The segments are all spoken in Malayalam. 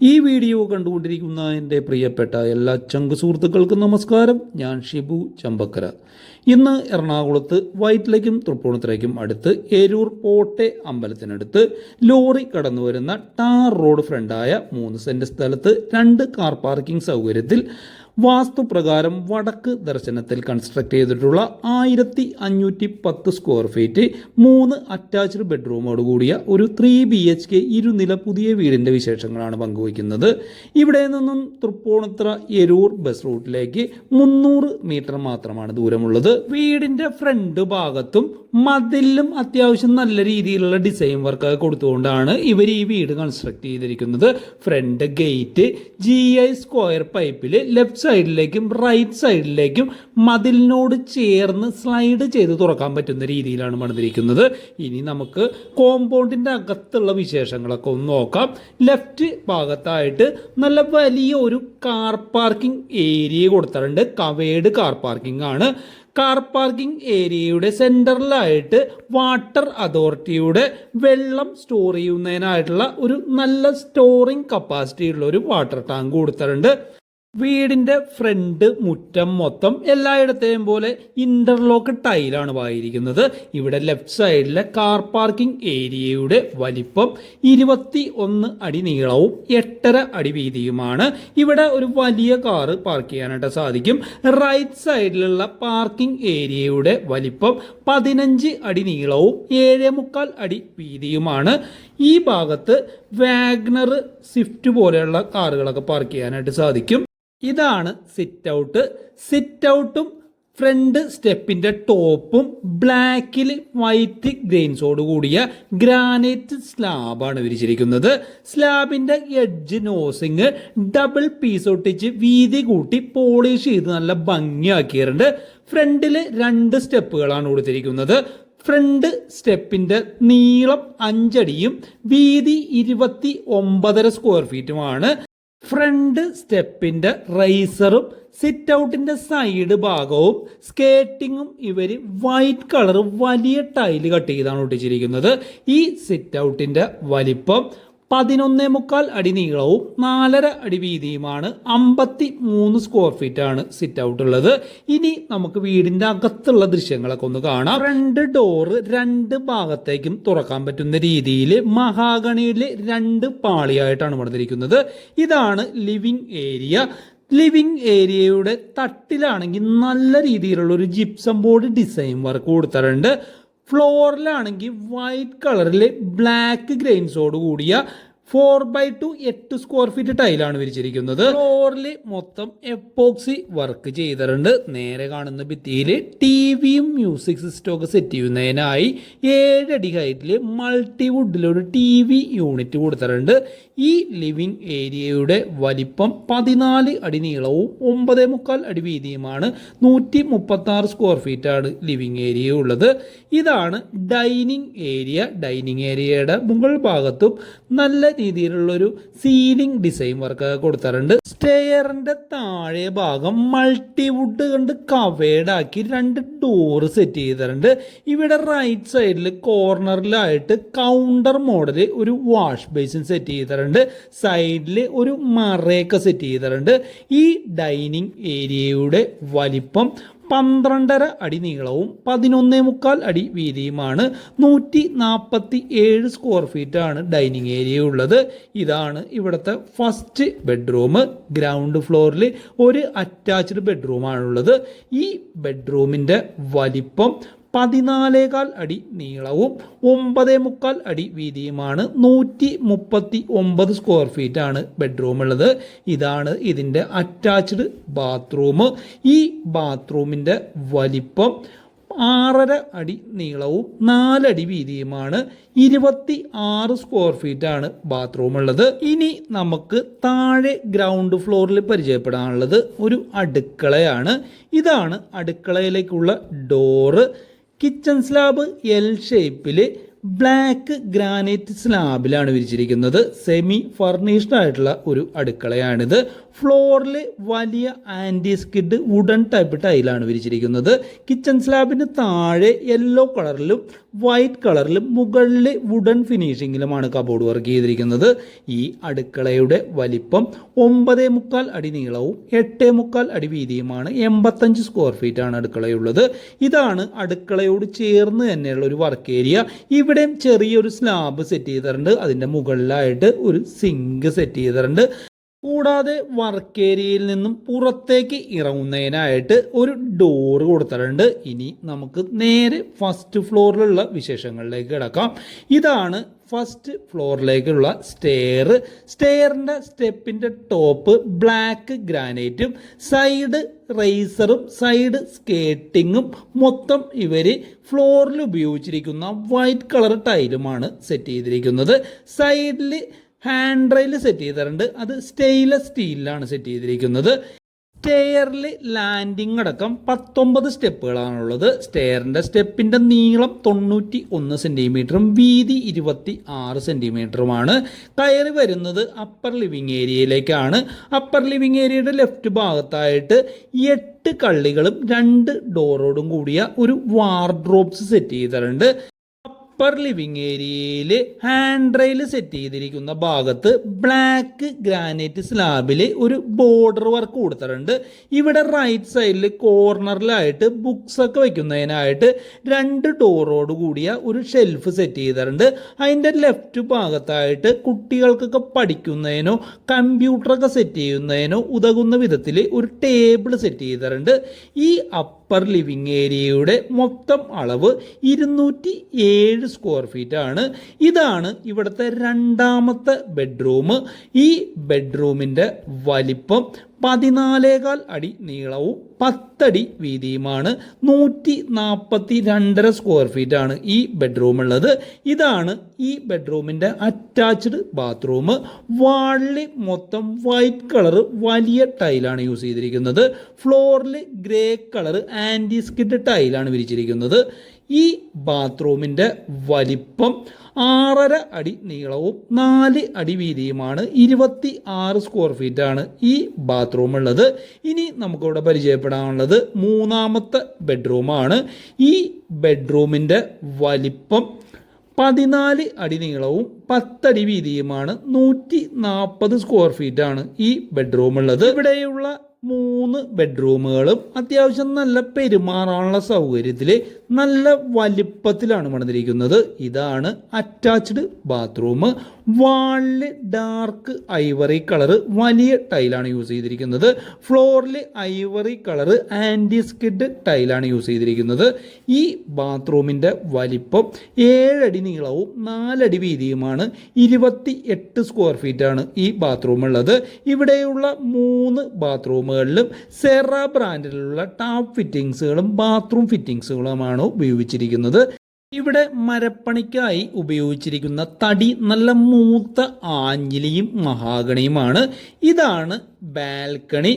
ഈ വീഡിയോ കണ്ടുകൊണ്ടിരിക്കുന്ന എന്റെ പ്രിയപ്പെട്ട എല്ലാ ചങ്ക് സുഹൃത്തുക്കൾക്കും നമസ്കാരം. ഞാൻ ഷിബു ചമ്പക്കര. ഇന്ന് എറണാകുളത്ത് വൈറ്റിലേക്കും തൃപ്പൂണിത്തലേക്കും അടുത്ത് എരൂർ പോട്ടെ അമ്പലത്തിനടുത്ത് ലോറി കടന്നു വരുന്ന ടാർ റോഡ് ഫ്രണ്ടായ മൂന്ന് സെന്റ് സ്ഥലത്ത് രണ്ട് കാർ പാർക്കിംഗ് സൗകര്യത്തിൽ വാസ്തുപ്രകാരം വടക്ക് ദർശനത്തിൽ കൺസ്ട്രക്ട് ചെയ്തിട്ടുള്ള ആയിരത്തി അഞ്ഞൂറ്റി പത്ത് സ്ക്വയർ ഫീറ്റ് മൂന്ന് അറ്റാച്ച്ഡ് ബെഡ്റൂമോട് കൂടിയ ഒരു ത്രീ ബി എച്ച് കെ ഇരുനില പുതിയ വീടിന്റെ വിശേഷങ്ങളാണ് പങ്കുവയ്ക്കുന്നത്. ഇവിടെ നിന്നും തൃപ്പൂണിത്ര എരൂർ ബസ് റൂട്ടിലേക്ക് മുന്നൂറ് മീറ്റർ മാത്രമാണ് ദൂരമുള്ളത്. വീടിന്റെ ഫ്രണ്ട് ഭാഗത്തും മതിലും അത്യാവശ്യം നല്ല രീതിയിലുള്ള ഡിസൈൻ വർക്ക് കൊടുത്തുകൊണ്ടാണ് ഇവർ ഈ വീട് കൺസ്ട്രക്ട് ചെയ്തിരിക്കുന്നത്. Front gate G I square പൈപ്പിൽ ലെഫ്റ്റ് സൈഡിലേക്കും റൈറ്റ് സൈഡിലേക്കും മതിലിനോട് ചേർന്ന് സ്ലൈഡ് ചെയ്ത് തുറക്കാൻ പറ്റുന്ന രീതിയിലാണ് പണിതിരിക്കുന്നത് ഇനി നമുക്ക് കോമ്പൗണ്ടിന്റെ അകത്തുള്ള വിശേഷങ്ങളൊക്കെ ഒന്ന് നോക്കാം. ലെഫ്റ്റ് ഭാഗത്തായിട്ട് നല്ല വലിയ ഒരു കാർ പാർക്കിംഗ് ഏരിയ കൊടുത്തിട്ടുണ്ട്. കവേഡ് കാർ പാർക്കിംഗ് ആണ്. കാർ പാർക്കിംഗ് ഏരിയയുടെ സെന്ററിലായിട്ട് വാട്ടർ അതോറിറ്റിയുടെ വെള്ളം സ്റ്റോർ ചെയ്യുന്നതിനായിട്ടുള്ള ഒരു നല്ല സ്റ്റോറിംഗ് കപ്പാസിറ്റി ഉള്ള ഒരു വാട്ടർ ടാങ്ക് കൊടുത്തിട്ടുണ്ട്. വീടിന്റെ ഫ്രണ്ട് മുറ്റം മൊത്തം എല്ലായിടത്തെയും പോലെ ഇന്റർലോക്ക് ടൈലാണ് വായിരിക്കുന്നത്. ഇവിടെ ലെഫ്റ്റ് സൈഡിലെ കാർ പാർക്കിംഗ് ഏരിയയുടെ വലിപ്പം ഇരുപത്തി ഒന്ന് അടി നീളവും എട്ടര അടി വീതിയുമാണ്. ഇവിടെ ഒരു വലിയ കാറ് പാർക്ക് ചെയ്യാനായിട്ട് സാധിക്കും. റൈറ്റ് സൈഡിലുള്ള പാർക്കിംഗ് ഏരിയയുടെ വലിപ്പം പതിനഞ്ച് അടി നീളവും ഏഴേ മുക്കാൽ അടി വീതിയുമാണ്. ഈ ഭാഗത്ത് വാഗ്നർ സ്വിഫ്റ്റ് പോലെയുള്ള കാറുകളൊക്കെ പാർക്ക് ചെയ്യാനായിട്ട് സാധിക്കും. ഇതാണ് സിറ്റ് ഔട്ട് സിറ്റ് ഔട്ടും ഫ്രണ്ട് സ്റ്റെപ്പിന്റെ ടോപ്പും ബ്ലാക്കിൽ വൈറ്റ് ഗ്രെയിൻസോട് കൂടിയ ഗ്രാനൈറ്റ് സ്ലാബാണ് വിരിച്ചിരിക്കുന്നത് സ്ലാബിന്റെ എഡ്ജ് നോസിങ് ഡബിൾ പീസ് ഒട്ടിച്ച് വീതി കൂട്ടി പോളിഷ് ചെയ്ത് നല്ല ഭംഗിയാക്കിയിട്ടുണ്ട്. ഫ്രണ്ടിൽ രണ്ട് സ്റ്റെപ്പുകളാണ് കൊടുത്തിരിക്കുന്നത്. ഫ്രണ്ട് സ്റ്റെപ്പിന്റെ നീളം അഞ്ചടിയും വീതി ഇരുപത്തി ഒമ്പതര സ്ക്വയർ ഫീറ്റുമാണ് ഫ്രണ്ട് സ്റ്റെപ്പിന്റെ റൈസറും സിറ്റ് ഔട്ടിന്റെ സൈഡ് ഭാഗവും സ്കേറ്റിങ്ങും ഇവർ വൈറ്റ് കളർ വലിയ ടൈൽ കട്ട് ചെയ്താണ് ഒട്ടിച്ചിരിക്കുന്നത്. ഈ സിറ്റ് ഔട്ടിന്റെ വലിപ്പം പതിനൊന്നേ മുക്കാൽ അടി നീളവും നാലര അടി വീതിയുമാണ് അമ്പത്തി മൂന്ന് സ്ക്വയർ ഫീറ്റ് ആണ് സിറ്റ് ഔട്ട് ഉള്ളത്. ഇനി നമുക്ക് വീടിന്റെ അകത്തുള്ള ദൃശ്യങ്ങളൊക്കെ ഒന്ന് കാണാം. രണ്ട് ഡോറ് രണ്ട് ഭാഗത്തേക്കും തുറക്കാൻ പറ്റുന്ന രീതിയിൽ മഹാഗണിയിലെ രണ്ട് പാളിയായിട്ടാണ് പണിതിരിക്കുന്നത് ഇതാണ് ലിവിംഗ് ഏരിയ ലിവിംഗ് ഏരിയയുടെ തട്ടിലാണെങ്കിൽ നല്ല രീതിയിലുള്ള ഒരു ജിപ്സം ബോർഡ് ഡിസൈൻ വർക്ക് കൊടുത്തിട്ടുണ്ട്. ഫ്ലോറിലാണെങ്കിൽ വൈറ്റ് കളറിൽ ബ്ലാക്ക് ഗ്രെയിൻസോട് കൂടിയ ഫോർ ബൈ ടു എട്ട് സ്ക്വയർ ഫീറ്റ് ടൈലാണ് വിരിച്ചിരിക്കുന്നത്. ഫ്ലോറിൽ മൊത്തം എപ്പോക്സി വർക്ക് ചെയ്തിട്ടുണ്ട്. നേരെ കാണുന്ന ഭിത്തിയിൽ ടി വിയും മ്യൂസിക് സിസ്റ്റം ഒക്കെ സെറ്റ് ചെയ്യുന്നതിനായി ഏഴടി ഹൈറ്റിൽ മൾട്ടി വുഡിലൊരു ടി വി യൂണിറ്റ് കൊടുത്തിട്ടുണ്ട്. ഈ ലിവിംഗ് ഏരിയയുടെ വലിപ്പം പതിനാല് അടി നീളവും ഒമ്പതേ മുക്കാൽ അടി വീതിയുമാണ്. നൂറ്റി മുപ്പത്തി ആറ് സ്ക്വയർ ഫീറ്റാണ് ലിവിംഗ് ഏരിയ ഉള്ളത്. ഇതാണ് ഡൈനിങ് ഏരിയ ഡൈനിങ് ഏരിയയുടെ മുകൾ ഭാഗത്തും നല്ല രീതിയിലുള്ളൊരു സീലിംഗ് ഡിസൈൻ വർക്ക് കൊടുത്തിട്ടുണ്ട്. സ്റ്റെയറിന്റെ താഴെ ഭാഗം മൾട്ടി വുഡ് കൊണ്ട് കവേഡ് ആക്കി രണ്ട് ഡോറ് സെറ്റ് ചെയ്തിട്ടുണ്ട്. ഇവിടെ റൈറ്റ് സൈഡിൽ കോർണറിലായിട്ട് കൗണ്ടർ മോഡൽ ഒരു വാഷ് ബേസിൻ സെറ്റ് ചെയ്തിട്ടുണ്ട്. സൈഡിൽ ഒരു മറയൊക്കെ സെറ്റ് ചെയ്തിട്ടുണ്ട്. ഈ ഡൈനിങ് ഏരിയയുടെ വലിപ്പം പന്ത്രണ്ടര അടി നീളവും പതിനൊന്നേ മുക്കാൽ അടി വീതിയുമാണ് നൂറ്റി നാൽപ്പത്തി ഏഴ് സ്ക്വയർ ഫീറ്റാണ് ഡൈനിങ് ഏരിയ ഉള്ളത്. ഇതാണ് ഇവിടുത്തെ ഫസ്റ്റ് ബെഡ്റൂം ഗ്രൗണ്ട് ഫ്ലോറിൽ ഒരു അറ്റാച്ച്ഡ് ബെഡ്റൂമാണുള്ളത് ഈ ബെഡ്റൂമിന്റെ വലിപ്പം പതിനാലേകാൽ അടി നീളവും ഒമ്പതേ മുക്കാൽ അടി വീതിയുമാണ് നൂറ്റി മുപ്പത്തി ഒമ്പത് സ്ക്വയർ ഫീറ്റ് ആണ് ബെഡ്റൂം ഉള്ളത്. ഇതാണ് ഇതിന്റെ അറ്റാച്ച്ഡ് ബാത്റൂം ഈ ബാത്റൂമിന്റെ വലിപ്പം ആറര അടി നീളവും നാലടി വീതിയുമാണ്. ഇരുപത്തി ആറ് സ്ക്വയർ ഫീറ്റ് ആണ് ബാത്റൂം ഉള്ളത്. ഇനി നമുക്ക് താഴെ ഗ്രൗണ്ട് ഫ്ലോറിൽ പരിചയപ്പെടാനുള്ളത് ഒരു അടുക്കളയാണ്. ഇതാണ് അടുക്കളയിലേക്കുള്ള ഡോറ് കിച്ചൺ സ്ലാബ് എൽ ഷേപ്പിൽ ബ്ലാക്ക് ഗ്രാനൈറ്റ് സ്ലാബിലാണ് വിരിച്ചിരിക്കുന്നത്. സെമി ഫർണിഷ്ഡ് ആയിട്ടുള്ള ഒരു അടുക്കളയാണിത്. ഫ്ലോറിൽ വലിയ ആന്റി സ്കിഡ് വുഡൻ ടൈപ്പ് ടൈലാണ് വിരിച്ചിരിക്കുന്നത്. കിച്ചൺ സ്ലാബിന് താഴെ യെല്ലോ കളറിലും വൈറ്റ് കളറിലും മുകളിൽ വുഡൻ ഫിനിഷിങ്ങിലുമാണ് കബോർഡ് വർക്ക് ചെയ്തിരിക്കുന്നത്. ഈ അടുക്കളയുടെ വലിപ്പം ഒമ്പതേ മുക്കാൽ അടി നീളവും എട്ടേ മുക്കാൽ അടി വീതിയുമാണ്. എൺപത്തഞ്ച് സ്ക്വയർ ഫീറ്റ് ആണ് അടുക്കളയുള്ളത്. ഇതാണ് അടുക്കളയോട് ചേർന്ന് തന്നെയുള്ള ഒരു വർക്ക് ഏരിയ ഇവിടെയും ചെറിയൊരു സ്ലാബ് സെറ്റ് ചെയ്തിട്ടുണ്ട്. അതിന്റെ മുകളിലായിട്ട് ഒരു സിങ്ക് സെറ്റ് ചെയ്തിട്ടുണ്ട്. കൂടാതെ വർക്ക് ഏരിയയിൽ നിന്നും പുറത്തേക്ക് ഇറങ്ങുന്നതിനായിട്ട് ഒരു ഡോറ് കൊടുത്തിട്ടുണ്ട്. ഇനി നമുക്ക് നേരെ ഫസ്റ്റ് ഫ്ലോറിലുള്ള വിശേഷങ്ങളിലേക്ക് കിടക്കാം. ഇതാണ് ഫസ്റ്റ് ഫ്ലോറിലേക്കുള്ള സ്റ്റെയർ സ്റ്റെയറിന്റെ സ്റ്റെപ്പിന്റെ ടോപ്പ് ബ്ലാക്ക് ഗ്രാനൈറ്റും സൈഡ് റേസറും സൈഡ് സ്കേട്ടിങ്ങും മൊത്തം ഇവർ ഫ്ലോറിൽ ഉപയോഗിച്ചിരിക്കുന്ന വൈറ്റ് കളർ ടൈലുമാണ് സെറ്റ് ചെയ്തിരിക്കുന്നത്. സൈഡിൽ ഹാൻഡ് റെയിൽ സെറ്റ് ചെയ്തിട്ടുണ്ട്. അത് സ്റ്റെയിൻലെസ് സ്റ്റീലിലാണ് സെറ്റ് ചെയ്തിരിക്കുന്നത്. സ്റ്റെയറിൽ ലാൻഡിംഗ് അടക്കം പത്തൊമ്പത് സ്റ്റെപ്പുകളാണുള്ളത്. സ്റ്റെയറിന്റെ സ്റ്റെപ്പിന്റെ നീളം തൊണ്ണൂറ്റി ഒന്ന് സെന്റിമീറ്ററും വീതി ഇരുപത്തി ആറ് സെന്റിമീറ്ററുമാണ് കയറി വരുന്നത് അപ്പർ ലിവിങ് ഏരിയയിലേക്കാണ് അപ്പർ ലിവിങ് ഏരിയയുടെ ലെഫ്റ്റ് ഭാഗത്തായിട്ട് എട്ട് കള്ളികളും രണ്ട് ഡോറോടും കൂടിയ ഒരു വാർഡ്രോബ്സ് സെറ്റ് ചെയ്തിട്ടുണ്ട്. അപ്പർ ലിവിങ് ഏരിയയിൽ ഹാൻഡ് റെയിൽ സെറ്റ് ചെയ്തിരിക്കുന്ന ഭാഗത്ത് ബ്ലാക്ക് ഗ്രാനൈറ്റ് സ്ലാബിൽ ഒരു ബോർഡർ വർക്ക് കൊടുത്തിട്ടുണ്ട്. ഇവിടെ റൈറ്റ് സൈഡിൽ കോർണറിലായിട്ട് ബുക്സ് ഒക്കെ വെക്കുന്നതിനായിട്ട് രണ്ട് ഡോറോട് കൂടിയ ഒരു ഷെൽഫ് സെറ്റ് ചെയ്തിട്ടുണ്ട്. അതിന്റെ ലെഫ്റ്റ് ഭാഗത്തായിട്ട് കുട്ടികൾക്കൊക്കെ പഠിക്കുന്നതിനോ കമ്പ്യൂട്ടറൊക്കെ സെറ്റ് ചെയ്യുന്നതിനോ ഉതകുന്ന വിധത്തിൽ ഒരു ടേബിൾ സെറ്റ് ചെയ്തിട്ടുണ്ട്. ഈ അപ്പർ ലിവിങ് ഏരിയയുടെ മൊത്തം അളവ് ഇരുന്നൂറ്റി ഏഴ് സ്ക്വയർ ഫീറ്റ് ആണ്. ഇതാണ് ഇവിടുത്തെ രണ്ടാമത്തെ ബെഡ്റൂം ഈ ബെഡ്റൂമിന്റെ വലിപ്പം പതിനാലേകാൽ അടി നീളവും പത്തടി വീതിയുമാണ്. നൂറ്റി നാൽപ്പത്തി രണ്ടര സ്ക്വയർ ഫീറ്റ് ആണ് ഈ ബെഡ്റൂം ഉള്ളത്. ഇതാണ് ഈ ബെഡ്റൂമിന്റെ അറ്റാച്ച്ഡ് ബാത്റൂം വാളിൽ മൊത്തം വൈറ്റ് കളർ വലിയ ടൈലാണ് യൂസ് ചെയ്തിരിക്കുന്നത്. ഫ്ലോറിൽ ഗ്രേ കളർ ആന്റി സ്കിഡ് ടൈലാണ് വിരിച്ചിരിക്കുന്നത്. ഈ ബാത്റൂമിന്റെ വലിപ്പം ആറര അടി നീളവും നാല് അടി വീതിയുമാണ്. ഇരുപത്തി ആറ് സ്ക്വയർ ഫീറ്റ് ആണ് ഈ ബാത്റൂം ഉള്ളത് ഇനി നമുക്കിവിടെ പരിചയപ്പെടാനുള്ളത് മൂന്നാമത്തെ ബെഡ്റൂമാണ്. ഈ ബെഡ്റൂമിന്റെ വലിപ്പം പതിനാല് അടി നീളവും പത്തടി വീതിയുമാണ്. നൂറ്റി നാൽപ്പത് സ്ക്വയർ ഫീറ്റ് ആണ് ഈ ബെഡ്റൂം ഉള്ളത് ഇവിടെയുള്ള മൂന്ന് ബെഡ്റൂമുകളും അത്യാവശ്യം നല്ല പെരുമാറാനുള്ള സൗകര്യത്തിൽ നല്ല വലിപ്പത്തിലാണ് പണിതിരിക്കുന്നത് ഇതാണ് അറ്റാച്ച്ഡ് ബാത്റൂം വാളിൽ ഡാർക്ക് ഐവറി കളറ് വലിയ ടൈലാണ് യൂസ് ചെയ്തിരിക്കുന്നത്. ഫ്ലോറിൽ ഐവറി കളറ് ആന്റി സ്കിഡ് ടൈലാണ് യൂസ് ചെയ്തിരിക്കുന്നത്. ഈ ബാത്റൂമിന്റെ വലിപ്പം ഏഴടി നീളവും നാലടി വീതിയുമാണ്. ഇരുപത്തി എട്ട് സ്ക്വയർ ഫീറ്റാണ് ഈ ബാത്റൂം ഉള്ളത്. ഇവിടെയുള്ള മൂന്ന് ബാത്റൂമുകളിലും സെറ ബ്രാൻഡിലുള്ള ടാപ്പ് ഫിറ്റിങ്സുകളും ബാത്റൂം ഫിറ്റിങ്സുകളുമാണ് ഉപയോഗിച്ചിരിക്കുന്നത്. ഇവിടെ മരപ്പണിക്കായി ഉപയോഗിച്ചിരിക്കുന്ന തടി നല്ല മൂത്ത ആഞ്ഞിലിയും മഹാഗണിയുമാണ്. ഇതാണ് ബാൽക്കണി.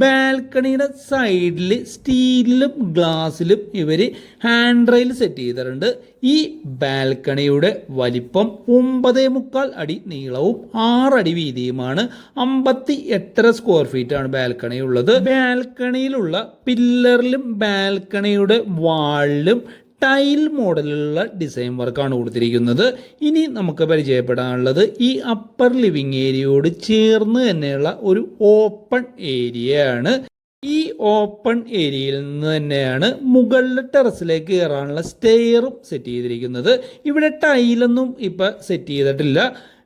ബാൽക്കണിയുടെ സൈഡിൽ സ്റ്റീലിലും ഗ്ലാസ്സിലും ഇവർ ഹാൻഡ് റെയിൽ സെറ്റ് ചെയ്തിട്ടുണ്ട്. ഈ ബാൽക്കണിയുടെ വലിപ്പം ഒമ്പതേ മുക്കാൽ അടി നീളവും ആറടി വീതിയുമാണ്. അമ്പത്തി എട്ടര സ്ക്വയർ ഫീറ്റ് ആണ് ബാൽക്കണി ഉള്ളത് ബാൽക്കണിയിലുള്ള പില്ലറിലും ബാൽക്കണിയുടെ വാളിലും ടൈൽ മോഡലിലുള്ള ഡിസൈൻ വർക്കാണ് കൊടുത്തിരിക്കുന്നത്. ഇനി നമുക്ക് പരിചയപ്പെടാനുള്ളത് ഈ അപ്പർ ലിവിങ് ഏരിയയോട് ചേർന്ന് തന്നെയുള്ള ഒരു ഓപ്പൺ ഏരിയയാണ് ഈ ഓപ്പൺ ഏരിയയിൽ നിന്ന് തന്നെയാണ് മുകളിലെ ടെറസിലേക്ക് കയറാനുള്ള സ്റ്റെയറും സെറ്റ് ചെയ്തിരിക്കുന്നത്. ഇവിടെ ടൈലൊന്നും ഇപ്പം സെറ്റ് ചെയ്തിട്ടില്ല.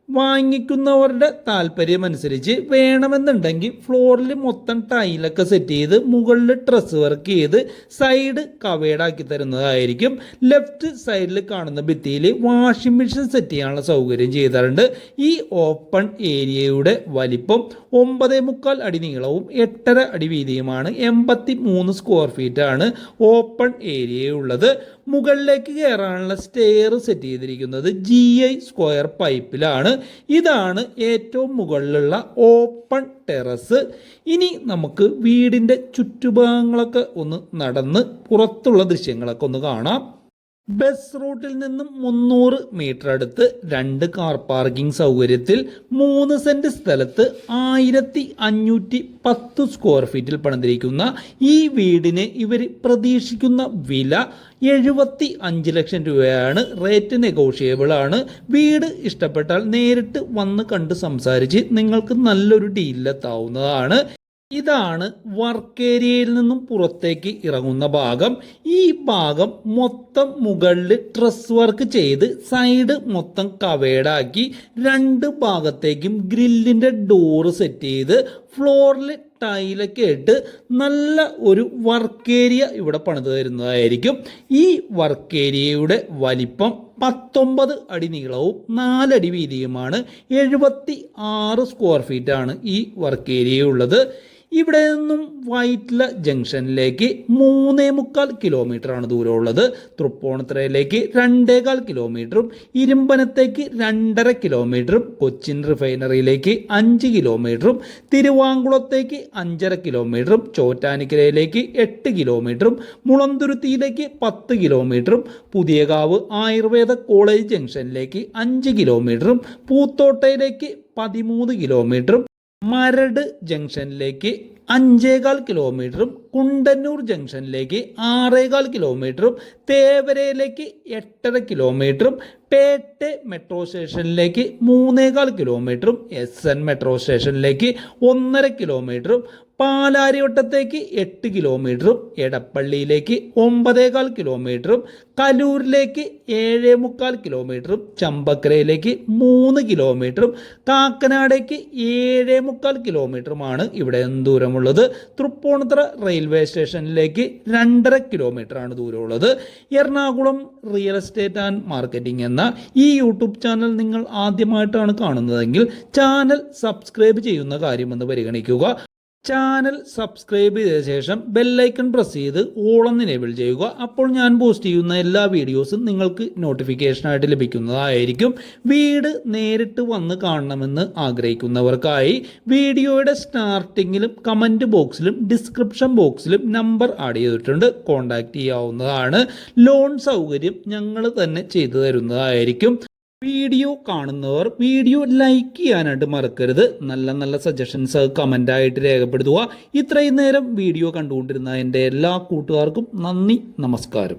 വാങ്ങിക്കുന്നവരുടെ താല്പര്യമനുസരിച്ച് വേണമെന്നുണ്ടെങ്കിൽ ഫ്ലോറിൽ മൊത്തം ടൈലൊക്കെ സെറ്റ് ചെയ്ത് മുകളിൽ ഡ്രസ്സ് വർക്ക് ചെയ്ത് സൈഡ് കവേഡാക്കി തരുന്നതായിരിക്കും. ലെഫ്റ്റ് സൈഡിൽ കാണുന്ന ഭിത്തിയിൽ വാഷിംഗ് മെഷീൻ സെറ്റ് ചെയ്യാനുള്ള സൗകര്യം ചെയ്തിട്ടുണ്ട് ഈ ഓപ്പൺ ഏരിയയുടെ വലിപ്പം ഒമ്പതേ മുക്കാൽ അടി നീളവും എട്ടര അടി വീതിയുമാണ്. എൺപത്തി മൂന്ന് സ്ക്വയർ ഫീറ്റ് ആണ് ഓപ്പൺ ഏരിയ ഉള്ളത്. മുകളിലേക്ക് കയറാനുള്ള സ്റ്റെയർ സെറ്റ് ചെയ്തിരിക്കുന്നത് ജി ഐ സ്ക്വയർ പൈപ്പിലാണ് ഇതാണ് ഏറ്റവും മുകളിലുള്ള ഓപ്പൺ ടെറസ് ഇനി നമുക്ക് വീടിന്റെ ചുറ്റുഭാഗങ്ങളൊക്കെ ഒന്ന് നടന്ന് പുറത്തുള്ള ദൃശ്യങ്ങളൊക്കെ ഒന്ന് കാണാം. ബസ് റൂട്ടിൽ നിന്നും മുന്നൂറ് മീറ്റർ അടുത്ത് രണ്ട് കാർ പാർക്കിംഗ് സൗകര്യത്തിൽ മൂന്ന് സെന്റ് സ്ഥലത്ത് ആയിരത്തി അഞ്ഞൂറ്റി പത്ത് സ്ക്വയർ ഫീറ്റിൽ പണിതിരിക്കുന്ന ഈ വീടിന് ഇവർ പ്രതീക്ഷിക്കുന്ന വില എഴുപത്തി അഞ്ച് ലക്ഷം രൂപയാണ്. റേറ്റ് നെഗോഷിയബിൾ ആണ്. വീട് ഇഷ്ടപ്പെട്ടാൽ നേരിട്ട് വന്ന് കണ്ട് സംസാരിച്ച് നിങ്ങൾക്ക് നല്ലൊരു ഡീലിലെത്താവുന്നതാണ് ഇതാണ് വർക്ക് ഏരിയയിൽ നിന്നും പുറത്തേക്ക് ഇറങ്ങുന്ന ഭാഗം. ഈ ഭാഗം മൊത്തം മുകളിൽ ട്രസ് വർക്ക് ചെയ്ത് സൈഡ് മൊത്തം കവേഡാക്കി രണ്ട് ഭാഗത്തേക്കും ഗ്രില്ലിന്റെ ഡോറ് സെറ്റ് ചെയ്ത് ഫ്ലോറിൽ ടൈലൊക്കെ ഇട്ട് നല്ല ഒരു വർക്ക് ഏരിയ ഇവിടെ പണിത് തരുന്നതായിരിക്കും. ഈ വർക്ക് ഏരിയയുടെ വലിപ്പം പത്തൊമ്പത് അടി നീളവും നാലടി വീതിയുമാണ്. എഴുപത്തി ആറ് സ്ക്വയർ ഫീറ്റാണ് ഈ വർക്ക് ഏരിയ ഉള്ളത്. ഇവിടെ നിന്നും വൈറ്റ്ല ജംഗ്ഷനിലേക്ക് മൂന്നേ മുക്കാൽ കിലോമീറ്ററാണ് ദൂരമുള്ളത്. തൃപ്പൂണിത്തുറയിലേക്ക് രണ്ടേകാൽ കിലോമീറ്ററും ഇരുമ്പനത്തേക്ക് രണ്ടര കിലോമീറ്ററും കൊച്ചിൻ റിഫൈനറിയിലേക്ക് അഞ്ച് കിലോമീറ്ററും തിരുവാങ്കുളത്തേക്ക് അഞ്ചര കിലോമീറ്ററും ചോറ്റാനിക്കരയിലേക്ക് എട്ട് കിലോമീറ്ററും മുളന്തുരുത്തിയിലേക്ക് പത്ത് കിലോമീറ്ററും പുതിയകാവ് ആയുർവേദ കോളേജ് ജംഗ്ഷനിലേക്ക് അഞ്ച് കിലോമീറ്ററും പൂത്തോട്ടയിലേക്ക് പതിമൂന്ന് കിലോമീറ്ററും മരട് ജംഗ്ഷനിലേക്ക് അഞ്ചേകാൽ കിലോമീറ്ററും കുണ്ടന്നൂർ ജംഗ്ഷനിലേക്ക് ആറേകാൽ കിലോമീറ്ററും തേവരയിലേക്ക് എട്ടര കിലോമീറ്ററും പേട്ടെ മെട്രോ സ്റ്റേഷനിലേക്ക് മൂന്നേകാൽ കിലോമീറ്ററും എസ് എൻ മെട്രോ സ്റ്റേഷനിലേക്ക് ഒന്നര കിലോമീറ്ററും പാലാരിവട്ടത്തേക്ക് എട്ട് കിലോമീറ്ററും എടപ്പള്ളിയിലേക്ക് ഒമ്പതേകാൽ കിലോമീറ്ററും കലൂരിലേക്ക് ഏഴേ മുക്കാൽ കിലോമീറ്ററും ചമ്പക്കരയിലേക്ക് മൂന്ന് കിലോമീറ്ററും കാക്കനാടേക്ക് ഏഴേ മുക്കാൽ കിലോമീറ്ററുമാണ് ഇവിടെ ദൂരമുള്ളത്. തൃപ്പൂണിത്തുറ റെയിൽവേ സ്റ്റേഷനിലേക്ക് രണ്ടര കിലോമീറ്ററാണ് ദൂരമുള്ളത്. Ernakulam real estate and marketing എന്ന ഈ യൂട്യൂബ് ചാനൽ നിങ്ങൾ ആദ്യമായിട്ടാണ് കാണുന്നതെങ്കിൽ ചാനൽ സബ്സ്ക്രൈബ് ചെയ്യുന്ന കാര്യമെന്ന് പരിഗണിക്കുക. ചാനൽ സബ്സ്ക്രൈബ് ചെയ്ത ശേഷം ബെല്ലൈക്കൺ പ്രസ് ചെയ്ത് ഓളം എനേബിൾ ചെയ്യുക. അപ്പോൾ ഞാൻ പോസ്റ്റ് ചെയ്യുന്ന എല്ലാ വീഡിയോസും നിങ്ങൾക്ക് നോട്ടിഫിക്കേഷനായിട്ട് ലഭിക്കുന്നതായിരിക്കും. വീട് നേരിട്ട് വന്ന് കാണണമെന്ന് ആഗ്രഹിക്കുന്നവർക്കായി വീഡിയോയുടെ സ്റ്റാർട്ടിങ്ങിലും കമന്റ് ബോക്സിലും ഡിസ്ക്രിപ്ഷൻ ബോക്സിലും നമ്പർ ആഡ് ചെയ്തിട്ടുണ്ട്. കോൺടാക്റ്റ് ചെയ്യാവുന്നതാണ്. ലോൺ സൗകര്യം ഞങ്ങൾ തന്നെ ചെയ്തു തരുന്നതായിരിക്കും. വീഡിയോ കാണുന്നവർ വീഡിയോ ലൈക്ക് ചെയ്യാനായിട്ട് മറക്കരുത്. നല്ല നല്ല സജഷൻസ് കമന്റായിട്ട് രേഖപ്പെടുത്തുക. ഇത്രയും നേരം വീഡിയോ കണ്ടുകൊണ്ടിരുന്ന എന്റെ എല്ലാ കൂട്ടുകാർക്കും നന്ദി നമസ്കാരം.